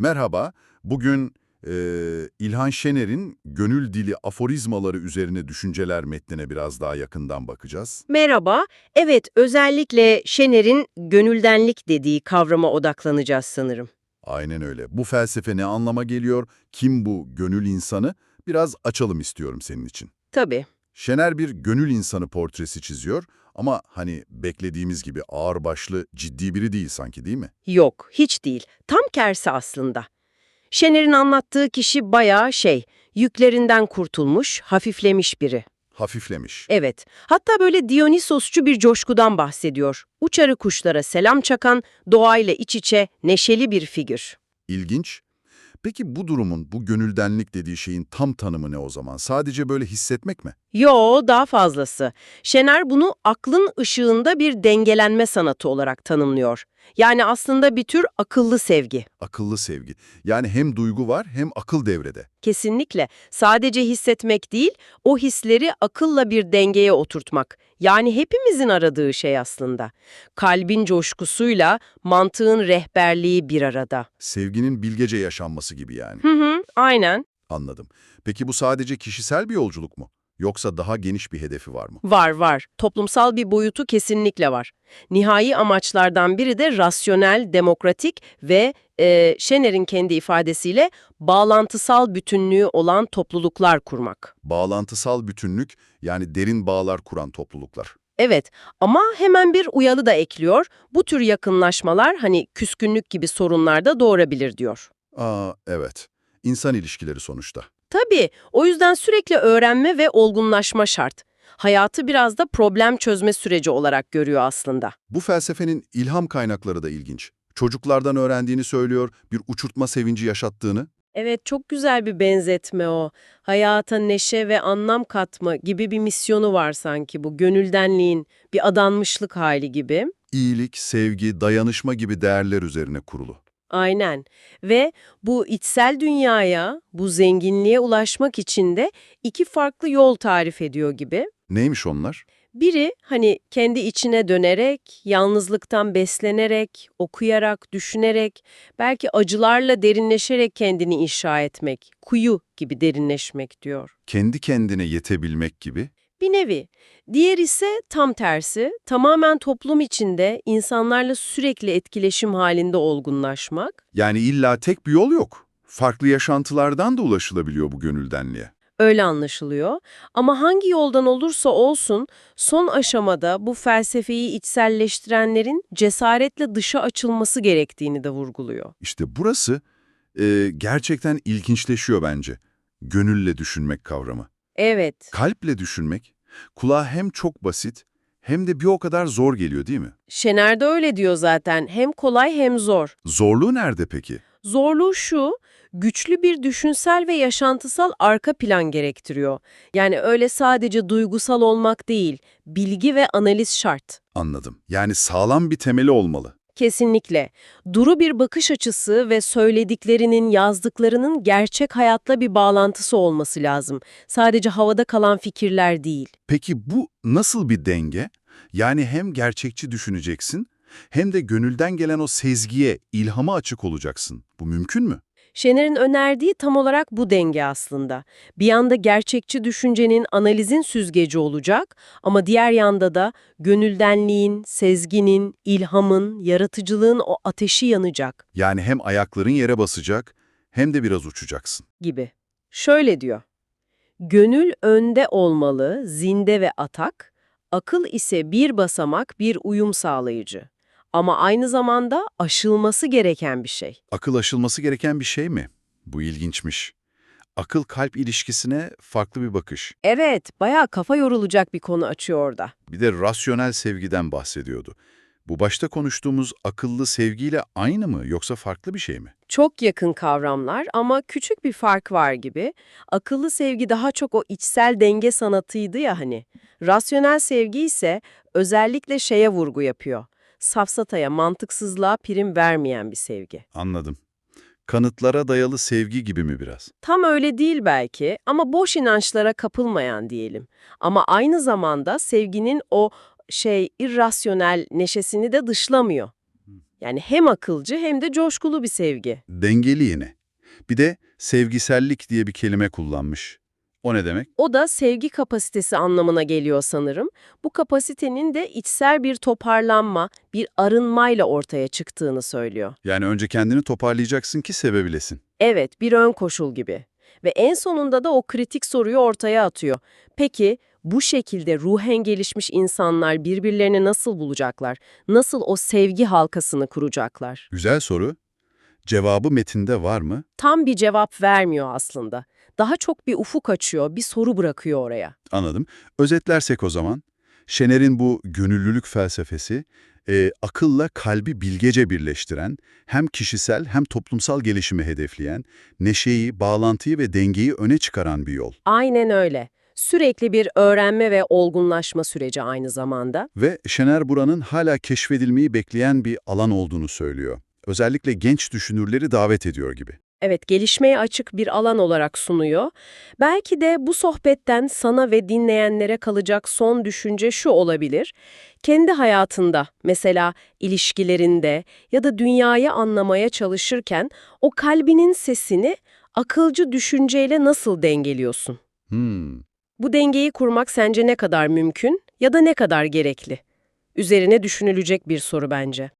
Merhaba, bugün e, İlhan Şener'in Gönül Dili Aforizmaları üzerine düşünceler metnine biraz daha yakından bakacağız. Merhaba. Evet, özellikle Şener'in gönüldenlik dediği kavrama odaklanacağız sanırım. Aynen öyle. Bu felsefe ne anlama geliyor? Kim bu gönül insanı? Biraz açalım istiyorum senin için. Tabii. Şener bir gönül insanı portresi çiziyor ama hani beklediğimiz gibi ağırbaşlı, ciddi biri değil sanki değil mi? Yok, hiç değil. Tam tersi aslında. Şener'in anlattığı kişi bayağı şey, yüklerinden kurtulmuş, hafiflemiş biri. Hafiflemiş. Evet, hatta böyle Dionysosçu bir coşkudan bahsediyor. Uçarı kuşlara selam çakan, doğayla iç içe, neşeli bir figür. İlginç. Peki bu durumun, bu gönüldenlik dediği şeyin tam tanımı ne o zaman? Sadece böyle hissetmek mi? Yo, daha fazlası. Şener bunu aklın ışığında bir dengelenme sanatı olarak tanımlıyor. Yani aslında bir tür akıllı sevgi. Akıllı sevgi. Yani hem duygu var hem akıl devrede. Kesinlikle. Sadece hissetmek değil, o hisleri akılla bir dengeye oturtmak. Yani hepimizin aradığı şey aslında. Kalbin coşkusuyla mantığın rehberliği bir arada. Sevginin bilgece yaşanması gibi yani. Hı hı, aynen. Anladım. Peki bu sadece kişisel bir yolculuk mu? Yoksa daha geniş bir hedefi var mı? Var var. Toplumsal bir boyutu kesinlikle var. Nihai amaçlardan biri de rasyonel, demokratik ve e, Şener'in kendi ifadesiyle bağlantısal bütünlüğü olan topluluklar kurmak. Bağlantısal bütünlük yani derin bağlar kuran topluluklar. Evet ama hemen bir uyalı da ekliyor. Bu tür yakınlaşmalar hani küskünlük gibi sorunlar da doğurabilir diyor. Aa evet. İnsan ilişkileri sonuçta. Tabii o yüzden sürekli öğrenme ve olgunlaşma şart. Hayatı biraz da problem çözme süreci olarak görüyor aslında. Bu felsefenin ilham kaynakları da ilginç. Çocuklardan öğrendiğini söylüyor, bir uçurtma sevinci yaşattığını. Evet çok güzel bir benzetme o. Hayata neşe ve anlam katma gibi bir misyonu var sanki bu gönüldenliğin bir adanmışlık hali gibi. İyilik, sevgi, dayanışma gibi değerler üzerine kurulu. Aynen ve bu içsel dünyaya, bu zenginliğe ulaşmak için de iki farklı yol tarif ediyor gibi. Neymiş onlar? Biri hani kendi içine dönerek, yalnızlıktan beslenerek, okuyarak, düşünerek, belki acılarla derinleşerek kendini inşa etmek, kuyu gibi derinleşmek diyor. Kendi kendine yetebilmek gibi. Bir nevi. Diğer ise tam tersi, tamamen toplum içinde insanlarla sürekli etkileşim halinde olgunlaşmak. Yani illa tek bir yol yok. Farklı yaşantılardan da ulaşılabiliyor bu gönüldenliğe. Öyle anlaşılıyor. Ama hangi yoldan olursa olsun son aşamada bu felsefeyi içselleştirenlerin cesaretle dışa açılması gerektiğini de vurguluyor. İşte burası e, gerçekten ilginçleşiyor bence. Gönülle düşünmek kavramı. Evet, Kalple düşünmek, kulağa hem çok basit hem de bir o kadar zor geliyor değil mi? Şener de öyle diyor zaten. Hem kolay hem zor. Zorluğu nerede peki? Zorluğu şu, güçlü bir düşünsel ve yaşantısal arka plan gerektiriyor. Yani öyle sadece duygusal olmak değil, bilgi ve analiz şart. Anladım. Yani sağlam bir temeli olmalı. Kesinlikle. Duru bir bakış açısı ve söylediklerinin, yazdıklarının gerçek hayatla bir bağlantısı olması lazım. Sadece havada kalan fikirler değil. Peki bu nasıl bir denge? Yani hem gerçekçi düşüneceksin hem de gönülden gelen o sezgiye, ilhama açık olacaksın. Bu mümkün mü? Şener'in önerdiği tam olarak bu denge aslında. Bir yanda gerçekçi düşüncenin, analizin süzgeci olacak ama diğer yanda da gönüldenliğin, sezginin, ilhamın, yaratıcılığın o ateşi yanacak Yani hem ayakların yere basacak hem de biraz uçacaksın. gibi. Şöyle diyor. Gönül önde olmalı, zinde ve atak, akıl ise bir basamak, bir uyum sağlayıcı. Ama aynı zamanda aşılması gereken bir şey. Akıl aşılması gereken bir şey mi? Bu ilginçmiş. Akıl-kalp ilişkisine farklı bir bakış. Evet, bayağı kafa yorulacak bir konu açıyor orada. Bir de rasyonel sevgiden bahsediyordu. Bu başta konuştuğumuz akıllı sevgiyle aynı mı yoksa farklı bir şey mi? Çok yakın kavramlar ama küçük bir fark var gibi. Akıllı sevgi daha çok o içsel denge sanatıydı ya hani. Rasyonel sevgi ise özellikle şeye vurgu yapıyor. Safsataya, mantıksızlığa prim vermeyen bir sevgi. Anladım. Kanıtlara dayalı sevgi gibi mi biraz? Tam öyle değil belki ama boş inançlara kapılmayan diyelim. Ama aynı zamanda sevginin o şey irrasyonel neşesini de dışlamıyor. Yani hem akılcı hem de coşkulu bir sevgi. Dengeli yine. Bir de sevgisellik diye bir kelime kullanmış. O ne demek? O da sevgi kapasitesi anlamına geliyor sanırım. Bu kapasitenin de içsel bir toparlanma, bir arınmayla ortaya çıktığını söylüyor. Yani önce kendini toparlayacaksın ki sevebilesin. Evet, bir ön koşul gibi. Ve en sonunda da o kritik soruyu ortaya atıyor. Peki bu şekilde ruhen gelişmiş insanlar birbirlerini nasıl bulacaklar? Nasıl o sevgi halkasını kuracaklar? Güzel soru. Cevabı metinde var mı? Tam bir cevap vermiyor aslında. Daha çok bir ufuk açıyor, bir soru bırakıyor oraya. Anladım. Özetlersek o zaman, Şener'in bu gönüllülük felsefesi, e, akılla kalbi bilgece birleştiren, hem kişisel hem toplumsal gelişimi hedefleyen, neşeyi, bağlantıyı ve dengeyi öne çıkaran bir yol. Aynen öyle. Sürekli bir öğrenme ve olgunlaşma süreci aynı zamanda. Ve Şener buranın hala keşfedilmeyi bekleyen bir alan olduğunu söylüyor. Özellikle genç düşünürleri davet ediyor gibi. Evet, gelişmeye açık bir alan olarak sunuyor. Belki de bu sohbetten sana ve dinleyenlere kalacak son düşünce şu olabilir. Kendi hayatında, mesela ilişkilerinde ya da dünyayı anlamaya çalışırken o kalbinin sesini akılcı düşünceyle nasıl dengeliyorsun? Hmm, Bu dengeyi kurmak sence ne kadar mümkün ya da ne kadar gerekli? Üzerine düşünülecek bir soru bence.